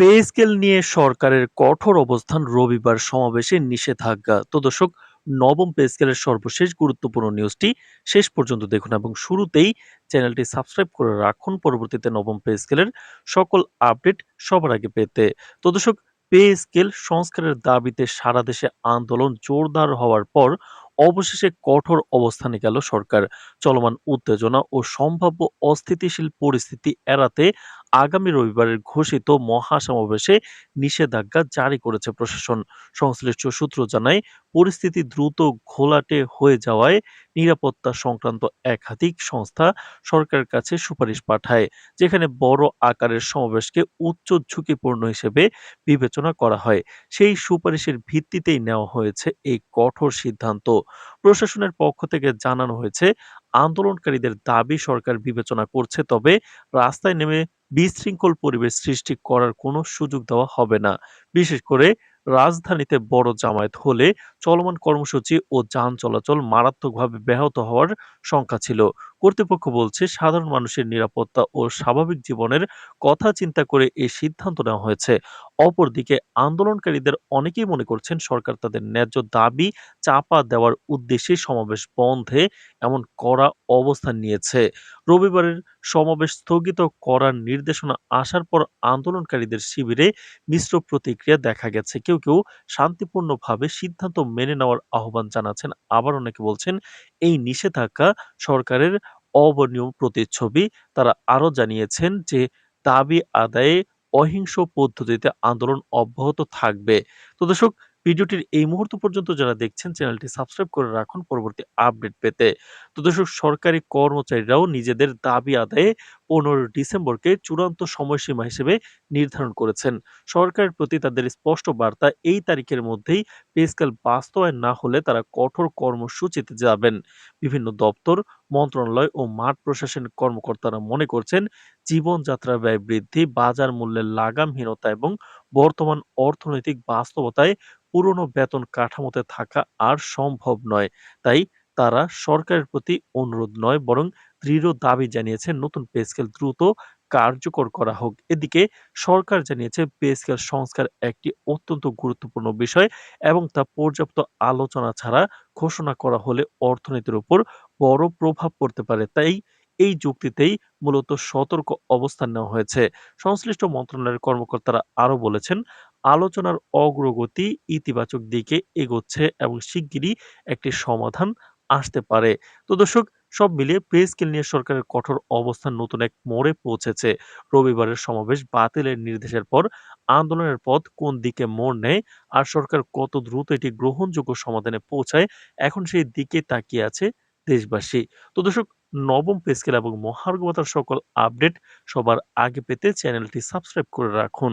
Pay scale নিয়ে সরকারের কঠোর অবস্থান রবিবার সমাবেশে নিষেধাজ্ঞা। তো দর্শক, নবম পে স্কেলের সর্বশেষ গুরুত্বপূর্ণ নিউজটি শেষ পর্যন্ত দেখুন এবং শুরুতেই চ্যানেলটি সাবস্ক্রাইব করে রাখুন। পরবর্তীতে নবম পে স্কেলের সকল আপডেট সবার আগে পেতে। তো দর্শক, পে স্কেল সংস্কারের দাবিতে সারা দেশে আন্দোলন জোরদার হওয়ার পর অবশেষে কঠোর অবস্থানে গেল সরকার। চলমান উত্তেজনা ও সম্ভাব্য অস্থিতিশীল পরিস্থিতি এড়াতে আগামী রবিবারের ঘোষিত মহাসমাবেশে নিষেধাজ্ঞা জারি করেছে প্রশাসন। সংশ্লিষ্ট সূত্র জানায়, পরিস্থিতি দ্রুত ঘোলাটে হয়ে যাওয়ায় নিরাপত্তা সংক্রান্ত একাধিক সংস্থা সরকারের কাছে সুপারিশ পাঠায়, যেখানে বড় আকারের সমাবেশকে উচ্চ ঝুঁকিপূর্ণ হিসেবে বিবেচনা করা হয়। সেই সুপারিশের ভিত্তিতেই নেওয়া হয়েছে এই কঠোর সিদ্ধান্ত। প্রশাসনের পক্ষ থেকে জানানো হয়েছে আন্দোলনকারীদের দাবি সরকার বিবেচনা করছে, তবে রাস্তায় নেমে বিশৃঙ্খল পরিবেশ সৃষ্টি করার কোনো সুযোগ দেওয়া হবে না। বিশেষ করে রাজধানীতে বড় জামায়াত হলে চলমান কর্মসূচি ও যান চলাচল মারাত্মকভাবে ব্যাহত হওয়ার শঙ্কা ছিল। কর্তৃপক্ষ বলছে, সাধারণ মানুষের নিরাপত্তা ও স্বাভাবিক জীবনের কথা চিন্তা করে এই সিদ্ধান্ত নেওয়া হয়েছে। অপরদিকে, আন্দোলনকারীদের অনেকেই মনে করছেন, সরকার তাদের ন্যায্য দাবি চাপা দেওয়ার উদ্দেশ্যে সমাবেশ বন্ধে এমন কড়া অবস্থান নিয়েছে। রবিবারের সমাবেশ স্থগিত করার নির্দেশনা আসার পর আন্দোলনকারীদের শিবিরে মিশ্র প্রতিক্রিয়া দেখা গেছে। কেউ কেউ শান্তিপূর্ণভাবে সিদ্ধান্ত মেনে নেওয়ার আহ্বান জানাচ্ছেন। আবার অনেকে বলছেন এই নিষেধাজ্ঞা সরকারের অবনীয় প্রতিচ্ছবি তারা আরও জানিয়েছেন যে দাবি আদায়ে অহিংস পদ্ধতিতে আন্দোলন অব্যাহত থাকবে। তো দর্শক ভিডিওটির এই মুহূর্ত পর্যন্ত যারা দেখছেন, চ্যানেলটি সাবস্ক্রাইব করে রাখুন পরবর্তী আপডেট পেতে। তো দর্শক, সরকারি কর্মচারীরাও নিজেদের দাবি আদায়ে পনেরো ডিসেম্বরকে চূড়ান্ত সময়সীমা হিসেবে নির্ধারণ করেছেন। সরকারের প্রতি তাদের স্পষ্ট বার্তা এই তারিখের মধ্যেই পে স্কেল বাস্তবায়ন না হলে তারা কঠোর কর্মসূচিতে যাবেন। বিভিন্ন দপ্তর, মন্ত্রণালয় ও মাঠ প্রশাসন কর্মকর্তারা মনে করছেন জীবনযাত্রা ব্যয় বৃদ্ধি, বাজার মূল্যের লাগামহীনতা এবং বর্তমান অর্থনৈতিক বাস্তবতায় পুরনো বেতন কাঠামোতে থাকা আর সম্ভব নয়। তাই তারা সরকারের প্রতি অনুরোধ নয়, বরং দৃঢ় দাবি জানিয়েছে নতুন পে স্কেল দ্রুত কার্যকর করা হোক। এদিকে সরকার জানিয়েছে পে স্কেল সংস্কার একটি অত্যন্ত গুরুত্বপূর্ণ বিষয় এবং তা পর্যাপ্ত আলোচনা ছাড়া ঘোষণা করা হলে অর্থনীতির উপর বড় প্রভাব পড়তে পারে। তাই এই যুক্তিতেই মূলত সতর্ক অবস্থান নেওয়া হয়েছে। সংশ্লিষ্ট মন্ত্রণালয়ের কর্মকর্তারা আরও বলেছেন আলোচনার অগ্রগতি ইতিবাচক দিকে এগোচ্ছে এবং শিগগিরই একটি সমাধান আসতে পারে। তো দর্শক, সব মিলিয়ে পে স্কেল নিয়ে সরকারের কঠোর অবস্থান নতুন এক মোড়ে পৌঁছেছে। রবিবারের সমাবেশ বাতিলের নির্দেশের পর আন্দোলনের পথ কোন দিকে মোড় নেয় আর সরকার কত দ্রুত এটি গ্রহণযোগ্য সমাধানে পৌঁছায়, এখন সেই দিকে তাকিয়ে আছে দেশবাসী। তো দর্শক, নবম পে এবং মহার্ঘ ভাতার সকল আপডেট সবার আগে পেতে চ্যানেলটি সাবস্ক্রাইব করে রাখুন।